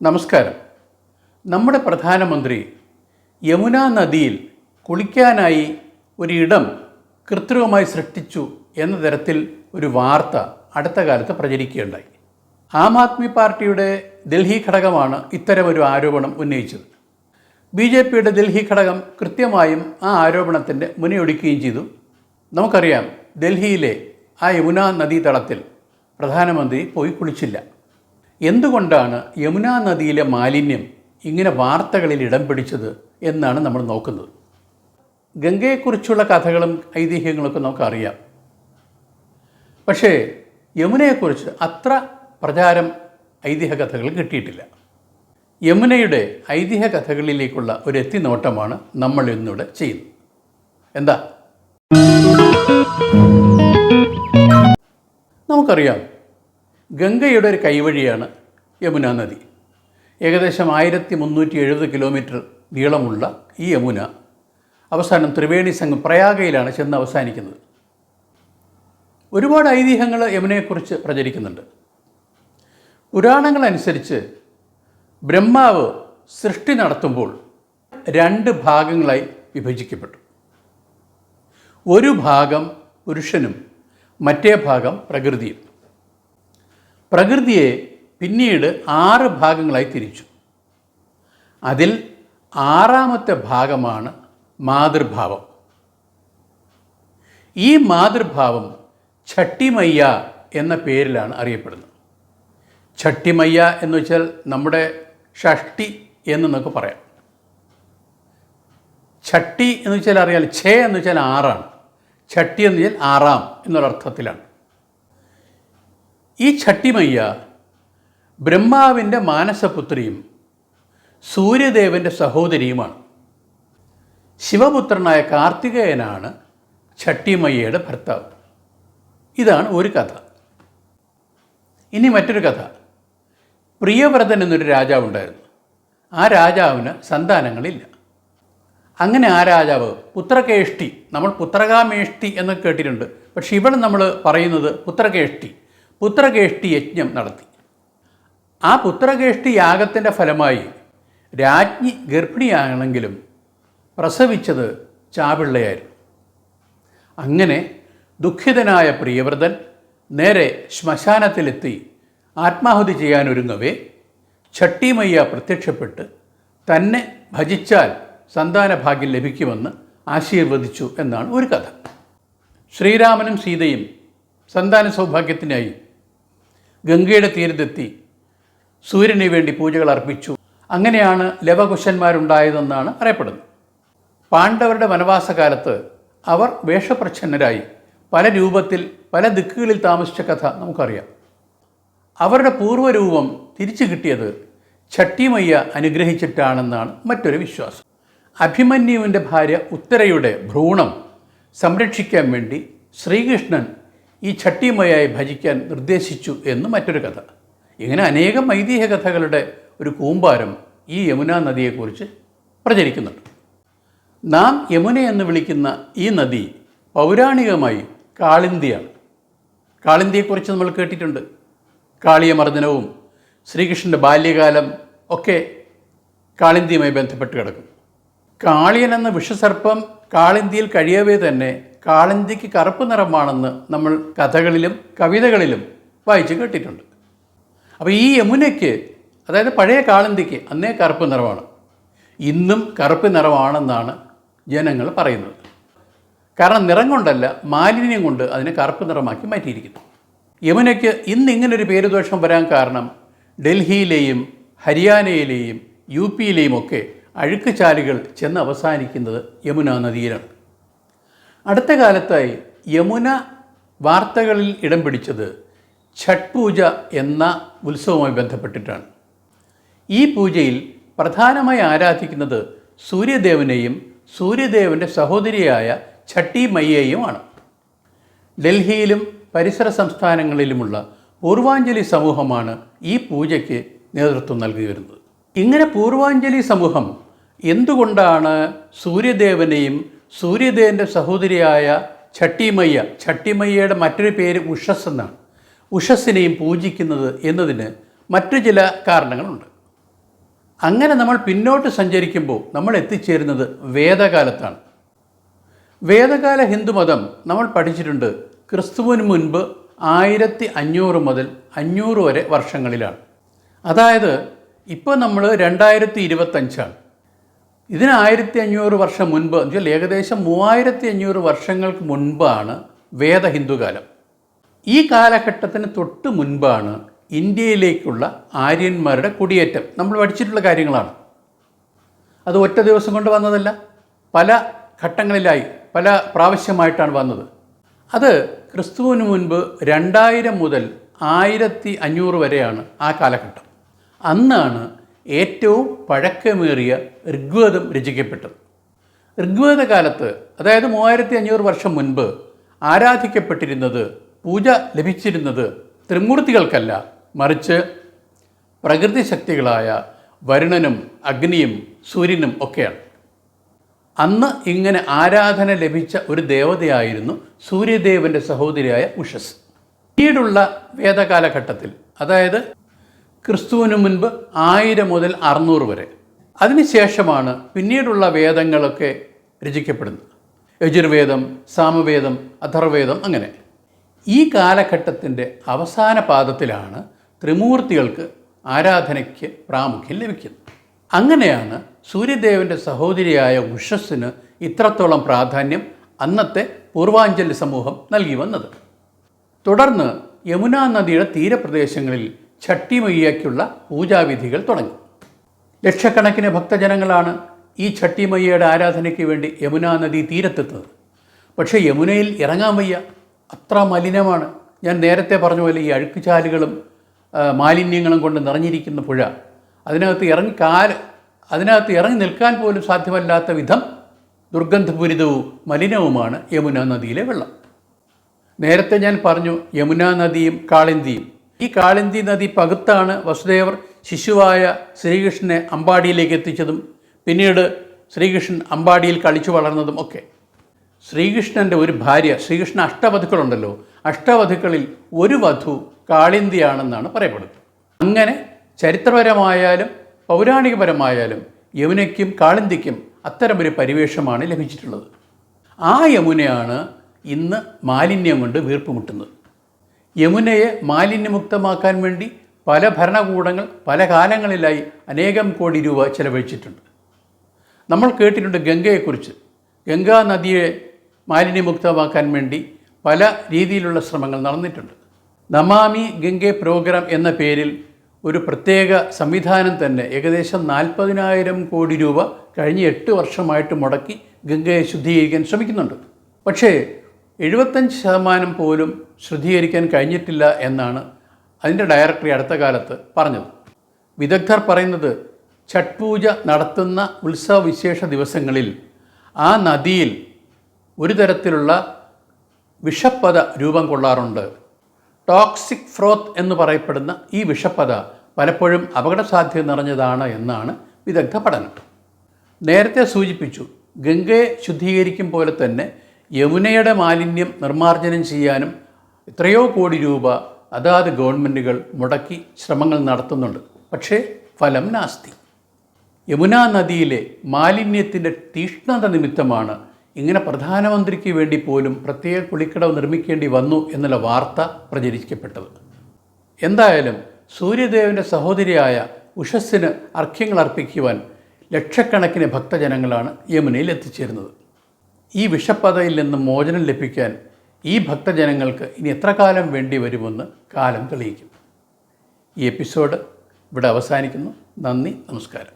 നമസ്കാരം. നമ്മുടെ പ്രധാനമന്ത്രി യമുന നദിയിൽ കുളിക്കാനായി ഒരിടം കൃത്രിമമായി സൃഷ്ടിച്ചു എന്ന തരത്തിൽ ഒരു വാർത്ത അടുത്ത കാലത്ത് പ്രചരിക്കുകയുണ്ടായി. ആം ആദ്മി പാർട്ടിയുടെ ഡൽഹി ഘടകമാണ് ഇത്തരമൊരു ആരോപണം ഉന്നയിച്ചത്. ബി ജെ പിയുടെ ഡൽഹി ഘടകം കൃത്യമായും ആ ആരോപണത്തിന്റെ മുനയൊടിക്കുകയും ചെയ്തു. നമുക്കറിയാം ഡൽഹിയിലെ ആ യമുന നദീതടത്തിൽ പ്രധാനമന്ത്രി പോയി കുളിച്ചില്ല. എന്തുകൊണ്ടാണ് യമുനാ നദിയിലെ മാലിന്യം ഇങ്ങനെ വാർത്തകളിൽ ഇടം പിടിച്ചത് എന്നാണ് നമ്മൾ നോക്കുന്നത്? ഗംഗയെക്കുറിച്ചുള്ള കഥകളും ഐതിഹ്യങ്ങളൊക്കെ നമുക്കറിയാം. പക്ഷേ യമുനയെക്കുറിച്ച് അത്ര പ്രചാരം ഐതിഹ്യ കഥകൾ കിട്ടിയിട്ടില്ല. യമുനയുടെ ഐതിഹ്യ കഥകളിലേക്കുള്ള ഒരു എത്തിനോട്ടമാണ് നമ്മൾ ഇന്നിവിടെ ചെയ്യുന്നത്. എന്താ? നമുക്കറിയാം ഗംഗയുടെ ഒരു കൈവഴിയാണ് യമുന നദി. ഏകദേശം ആയിരത്തി മുന്നൂറ്റി എഴുപത് കിലോമീറ്റർ നീളമുള്ള ഈ യമുന അവസാനം ത്രിവേണി സംഘം പ്രയാഗയിലാണ് ചെന്ന് അവസാനിക്കുന്നത്. ഒരുപാട് ഐതിഹ്യങ്ങൾ യമുനയെക്കുറിച്ച് പ്രചരിക്കുന്നുണ്ട്. പുരാണങ്ങളനുസരിച്ച് ബ്രഹ്മാവ് സൃഷ്ടി നടത്തുമ്പോൾ രണ്ട് ഭാഗങ്ങളായി വിഭജിക്കപ്പെട്ടു. ഒരു ഭാഗം പുരുഷനും മറ്റേ ഭാഗം പ്രകൃതിയും. പ്രകൃതിയെ പിന്നീട് ആറ് ഭാഗങ്ങളായി തിരിച്ചു. അതിൽ ആറാമത്തെ ഭാഗമാണ് മാതൃഭാവം. ഈ മാതൃഭാവം ഛട്ടിമയ്യ എന്ന പേരിലാണ് അറിയപ്പെടുന്നത്. ഛട്ടിമയ്യ എന്ന് വെച്ചാൽ നമ്മുടെ ഷഷ്ടി എന്ന് നമുക്ക് പറയാം. ഛട്ടി എന്ന് വെച്ചാൽ അറിയാൽ ഛേ എന്ന് വെച്ചാൽ ആറാണ്. ഛട്ടി എന്ന് വെച്ചാൽ ആറാം എന്നൊരർത്ഥത്തിലാണ്. ഈ ഛട്ടിമയ്യ ബ്രഹ്മാവിന്റെ മാനസപുത്രിയും സൂര്യദേവന്റെ സഹോദരിയുമാണ്. ശിവപുത്രനായ കാർത്തികേയനാണ് ഛട്ടിമയ്യയുടെ ഭർത്താവ്. ഇതാണ് ഒരു കഥ. ഇനി മറ്റൊരു കഥ. പ്രിയവ്രതൻ എന്നൊരു രാജാവ് ഉണ്ടായിരുന്നു ആ രാജാവിന് സന്താനങ്ങളില്ല. അങ്ങനെ ആ രാജാവ് പുത്രകേഷ്ടി നമ്മൾ പുത്രകാമേഷ്ടി എന്നൊക്കെ കേട്ടിട്ടുണ്ട്. പക്ഷെ ഇവിടെ നമ്മൾ പറയുന്നത് പുത്രകേഷ്ടി. പുത്രകേഷ്ടി യജ്ഞം നടത്തി. ആ പുത്രകേഷ്ടി യാഗത്തിന്റെ ഫലമായി രാജ്ഞി ഗർഭിണിയാണെങ്കിലും പ്രസവിച്ചത് ചാവിള്ളയായിരുന്നു അങ്ങനെ ദുഃഖിതനായ പ്രിയവ്രതൻ നേരെ ശ്മശാനത്തിലെത്തി ആത്മാഹുതി ചെയ്യാനൊരുങ്ങവേ ഛട്ടിമയ്യ പ്രത്യക്ഷപ്പെട്ട് തന്നെ ഭജിച്ചാൽ സന്താന ഭാഗ്യം ലഭിക്കുമെന്ന് ആശീർവദിച്ചു എന്നാണ് ഒരു കഥ. ശ്രീരാമനും സീതയും സന്താന സൗഭാഗ്യത്തിനായി ഗംഗയുടെ തീരത്തെത്തി. സൂര്യന് വേണ്ടി പൂജകൾ അർപ്പിച്ചു. അങ്ങനെയാണ് ലവകുശന്മാരുണ്ടായതെന്നാണ് അറിയപ്പെടുന്നത്. പാണ്ഡവരുടെ വനവാസകാലത്ത് അവർ വേഷപ്രച്ഛന്നരായി. പല രൂപത്തിൽ പല ദിക്കുകളിൽ താമസിച്ച കഥ നമുക്കറിയാം. അവരുടെ പൂർവരൂപം തിരിച്ചു കിട്ടിയത് ഛട്ടിമയ്യ അനുഗ്രഹിച്ചിട്ടാണെന്നാണ് മറ്റൊരു വിശ്വാസം. അഭിമന്യുവിന്റെ ഭാര്യ ഉത്തരയുടെ ഭ്രൂണം സംരക്ഷിക്കാൻ വേണ്ടി ശ്രീകൃഷ്ണൻ ഈ ഛട്ടിമയായി ഭജിക്കാൻ നിർദ്ദേശിച്ചു എന്ന് മറ്റൊരു കഥ. ഇങ്ങനെ അനേകം ഐതിഹ്യ കഥകളുടെ ഒരു കൂമ്പാരം ഈ യമുന നദിയെക്കുറിച്ച് പ്രചരിക്കുന്നുണ്ട്. നാം യമുന എന്ന് വിളിക്കുന്ന ഈ നദി പൗരാണികമായി കാളിന്തിയാണ്. കാളിന്തിയെക്കുറിച്ച് നമ്മൾ കേട്ടിട്ടുണ്ട്. കാളിയമർദ്ദനവും ശ്രീകൃഷ്ണന്റെ ബാല്യകാലം ഒക്കെ കാളിന്തിയുമായി ബന്ധപ്പെട്ട് കിടക്കും. കാളിയൻ എന്ന വിഷസർപ്പം കാളിന്തിയിൽ കഴിയവേ തന്നെ കാളിന്തിക്ക് കറുപ്പ് നിറമാണെന്ന് നമ്മൾ കഥകളിലും കവിതകളിലും വായിച്ച് കേട്ടിട്ടുണ്ട്. അപ്പോൾ ഈ യമുനയ്ക്ക് അതായത് പഴയ കാളിന്തിക്ക് അന്നേ കറുപ്പ് നിറമാണ്. ഇന്നും കറുപ്പ് നിറമാണെന്നാണ് ജനങ്ങൾ പറയുന്നത്. കാരണം നിറം കൊണ്ടല്ല മാലിന്യം കൊണ്ട് അതിനെ കറുപ്പ് നിറമാക്കി മാറ്റിയിരിക്കുന്നു. യമുനയ്ക്ക് ഇന്ന് ഇങ്ങനൊരു പേരുദോഷം വരാൻ കാരണം ഡൽഹിയിലെയും ഹരിയാനയിലെയും യു പിയിലെയും ഒക്കെ അഴുക്കുചാലുകൾ ചെന്ന് അവസാനിക്കുന്നത് യമുന നദിയിലാണ്. അടുത്ത കാലത്തായി യമുന വാർത്തകളിൽ ഇടം പിടിച്ചത് ഛഠ് പൂജ എന്ന ഉത്സവവുമായി ബന്ധപ്പെട്ടിട്ടാണ്. ഈ പൂജയിൽ പ്രധാനമായി ആരാധിക്കുന്നത് സൂര്യദേവനെയും സൂര്യദേവന്റെ സഹോദരിയായ ഛട്ടി മയ്യയുമാണ് ഡൽഹിയിലും പരിസര സംസ്ഥാനങ്ങളിലുമുള്ള പൂർവാഞ്ജലി സമൂഹമാണ് ഈ പൂജയ്ക്ക് നേതൃത്വം നൽകി വരുന്നത്. ഇങ്ങനെ പൂർവാഞ്ജലി സമൂഹം എന്തുകൊണ്ടാണ് സൂര്യദേവനെയും സൂര്യദേവന്റെ സഹോദരിയായ ഛട്ടിമയ്യ ഛട്ടിമയ്യയുടെ മറ്റൊരു പേര് ഉഷസ് എന്നാണ്. ഉഷസ്സിനെയും പൂജിക്കുന്നത് എന്നതിന് മറ്റു ചില കാരണങ്ങളുണ്ട്. അങ്ങനെ നമ്മൾ പിന്നോട്ട് സഞ്ചരിക്കുമ്പോൾ നമ്മൾ എത്തിച്ചേരുന്നത് വേദകാലത്താണ്. വേദകാല ഹിന്ദുമതം നമ്മൾ പഠിച്ചിട്ടുണ്ട് ക്രിസ്തുവിന് മുൻപ് ആയിരത്തി അഞ്ഞൂറ് മുതൽ അഞ്ഞൂറ് വരെ വർഷങ്ങളിലാണ്. അതായത് ഇപ്പോൾ നമ്മൾ രണ്ടായിരത്തി ഇരുപത്തഞ്ചാണ് ഇതിന് ആയിരത്തി അഞ്ഞൂറ് വർഷം മുൻപ് എന്ന് വെച്ചാൽ ഏകദേശം മൂവായിരത്തി അഞ്ഞൂറ് വർഷങ്ങൾക്ക് മുൻപാണ് വേദ ഹിന്ദുകാലം ഈ കാലഘട്ടത്തിന് തൊട്ട് മുൻപാണ് ഇന്ത്യയിലേക്കുള്ള ആര്യന്മാരുടെ കുടിയേറ്റം. നമ്മൾ പഠിച്ചിട്ടുള്ള കാര്യങ്ങളാണ്. അത് ഒറ്റ ദിവസം കൊണ്ട് വന്നതല്ല പല ഘട്ടങ്ങളിലായി പല പ്രാവശ്യമായിട്ടാണ് വന്നത്. അത് ക്രിസ്തുവിന് മുൻപ് രണ്ടായിരം മുതൽ ആയിരത്തി അഞ്ഞൂറ് വരെയാണ് ആ കാലഘട്ടം. അന്നാണ് ഏറ്റവും പഴക്കമേറിയ ഋഗ്വേദം രചിക്കപ്പെട്ടത്. ഋഗ്വേദ കാലത്ത് അതായത് മൂവായിരത്തി അഞ്ഞൂറ് വർഷം മുൻപ് ആരാധിക്കപ്പെട്ടിരുന്നത് പൂജ ലഭിച്ചിരുന്നത് ത്രിമൂർത്തികൾക്കല്ല. മറിച്ച് പ്രകൃതി ശക്തികളായ വരുണനും അഗ്നിയും സൂര്യനും ഒക്കെയാണ്. അന്ന് ഇങ്ങനെ ആരാധന ലഭിച്ച ഒരു ദേവതയായിരുന്നു സൂര്യദേവന്റെ സഹോദരിയായ ഉഷസ്. പിന്നീടുള്ള വേദകാലഘട്ടത്തിൽ അതായത് ക്രിസ്തുവിന് മുൻപ് ആയിരം മുതൽ അറുന്നൂറ് വരെ. അതിനുശേഷമാണ് പിന്നീടുള്ള വേദങ്ങളൊക്കെ രചിക്കപ്പെടുന്നത്. യജുർവേദം സാമവേദം അഥർവേദം അങ്ങനെ. ഈ കാലഘട്ടത്തിന്റെ അവസാന പാദത്തിലാണ് ത്രിമൂർത്തികൾക്ക് ആരാധനയ്ക്ക് പ്രാമുഖ്യം ലഭിക്കുന്നത്. അങ്ങനെയാണ് സൂര്യദേവന്റെ സഹോദരിയായ ഉഷസ്സിന് ഇത്രത്തോളം പ്രാധാന്യം അന്നത്തെ പൂർവാഞ്ചലി സമൂഹം നൽകി വന്നത്. തുടർന്ന് യമുനാ നദിയുടെ തീരപ്രദേശങ്ങളിൽ ഛട്ടിമയ്യയ്ക്കുള്ള പൂജാവിധികൾ തുടങ്ങി. ലക്ഷക്കണക്കിന് ഭക്തജനങ്ങളാണ് ഈ ഛട്ടിമയ്യയുടെ ആരാധനയ്ക്ക് വേണ്ടി യമുനാ നദി തീരത്തെത്തുന്നത്. പക്ഷേ യമുനയിൽ ഇറങ്ങാൻ വയ്യ. അത്ര മലിനമാണ്. ഞാൻ നേരത്തെ പറഞ്ഞ പോലെ ഈ അഴുക്കുചാലുകളും മാലിന്യങ്ങളും കൊണ്ട് നിറഞ്ഞിരിക്കുന്ന പുഴ. അതിനകത്ത് ഇറങ്ങി കാൽ അതിനകത്ത് ഇറങ്ങി നിൽക്കാൻ പോലും സാധ്യമല്ലാത്ത വിധം ദുർഗന്ധപൂരിതവും മലിനവുമാണ് യമുനാ നദിയിലെ വെള്ളം. നേരത്തെ ഞാൻ പറഞ്ഞു യമുനാ നദിയും കാളിന്തിയും. ഈ കാളിന്തി നദി പകുത്താണ് വസുദേവർ ശിശുവായ ശ്രീകൃഷ്ണനെ അമ്പാടിയിലേക്ക് എത്തിച്ചതും പിന്നീട് ശ്രീകൃഷ്ണൻ അമ്പാടിയിൽ കളിച്ചു വളർന്നതും ഒക്കെ. ശ്രീകൃഷ്ണന്റെ ഒരു ഭാര്യ ശ്രീകൃഷ്ണ അഷ്ടവധുക്കളുണ്ടല്ലോ അഷ്ടവധുക്കളിൽ ഒരു വധു കാളിന്തിയാണെന്നാണ് പറയപ്പെടുന്നത്. അങ്ങനെ ചരിത്രപരമായാലും പൗരാണികപരമായാലും യമുനയ്ക്കും കാളിന്തിക്കും അത്തരമൊരു പരിവേഷമാണ് ലഭിച്ചിട്ടുള്ളത്. ആ യമുനയാണ് ഇന്ന് മാലിന്യം കൊണ്ട് വീർപ്പുമുട്ടുന്നത്. യമുനയെ മാലിന്യമുക്തമാക്കാൻ വേണ്ടി പല ഭരണകൂടങ്ങൾ പല കാലങ്ങളിലായി അനേകം കോടി രൂപ ചെലവഴിച്ചിട്ടുണ്ട്. നമ്മൾ കേട്ടിട്ടുണ്ട് ഗംഗയെക്കുറിച്ച്. ഗംഗാ നദിയെ മാലിന്യമുക്തമാക്കാൻ വേണ്ടി പല രീതിയിലുള്ള ശ്രമങ്ങൾ നടന്നിട്ടുണ്ട്. നമാമി ഗംഗെ പ്രോഗ്രാം എന്ന പേരിൽ ഒരു പ്രത്യേക സംവിധാനം തന്നെ ഏകദേശം നാൽപ്പതിനായിരം കോടി രൂപ കഴിഞ്ഞ എട്ട് വർഷമായിട്ട് മുടക്കി ഗംഗയെ ശുദ്ധീകരിക്കാൻ ശ്രമിക്കുന്നുണ്ട്. പക്ഷേ എഴുപത്തഞ്ച് ശതമാനം പോലും ശുദ്ധീകരിക്കാൻ കഴിഞ്ഞിട്ടില്ല എന്നാണ് അതിന്റെ ഡയറക്ടറി അടുത്ത കാലത്ത് പറഞ്ഞത്. വിദഗ്ധർ പറയുന്നത് ഛട്ട് പൂജ നടത്തുന്ന ഉത്സവ വിശേഷ ദിവസങ്ങളിൽ ആ നദിയിൽ ഒരു തരത്തിലുള്ള വിഷപ്പത രൂപം കൊള്ളാറുണ്ട്. ടോക്സിക് ഫ്രോത്ത് എന്ന് പറയപ്പെടുന്ന ഈ വിഷപ്പത പലപ്പോഴും അപകട സാധ്യത നിറഞ്ഞതാണ് എന്നാണ് വിദഗ്ധ പഠനം. നേരത്തെ സൂചിപ്പിച്ചു ഗംഗയെ ശുദ്ധീകരിക്കും പോലെ തന്നെ യമുനയുടെ മാലിന്യം നിർമ്മാർജനം ചെയ്യാനും എത്രയോ കോടി രൂപ അതാത് ഗവൺമെന്റുകൾ മുടക്കി ശ്രമങ്ങൾ നടത്തുന്നുണ്ട്. പക്ഷേ ഫലം നാസ്തി. യമുനാ നദിയിലെ മാലിന്യത്തിന്റെ തീഷ്ണത നിമിത്തമാണ് ഇങ്ങനെ പ്രധാനമന്ത്രിക്ക് വേണ്ടി പോലും പ്രത്യേക കുളിക്കടവ് നിർമ്മിക്കേണ്ടി വന്നു എന്നുള്ള വാർത്ത പ്രചരിക്കപ്പെട്ടത്. എന്തായാലും സൂര്യദേവന്റെ സഹോദരിയായ ഉഷസ്സിന് അർഘ്യങ്ങൾ അർപ്പിക്കുവാൻ ലക്ഷക്കണക്കിന് ഭക്തജനങ്ങളാണ് യമുനയിൽ എത്തിച്ചേരുന്നത്. ഈ വിഷപ്പതയിൽ നിന്ന് മോചനം ലഭിക്കാൻ ഈ ഭക്തജനങ്ങൾക്ക് ഇനി എത്ര കാലം വേണ്ടി വരുമെന്ന് കാലം തെളിയിക്കും. ഈ എപ്പിസോഡ് ഇവിടെ അവസാനിക്കുന്നു. നന്ദി നമസ്കാരം.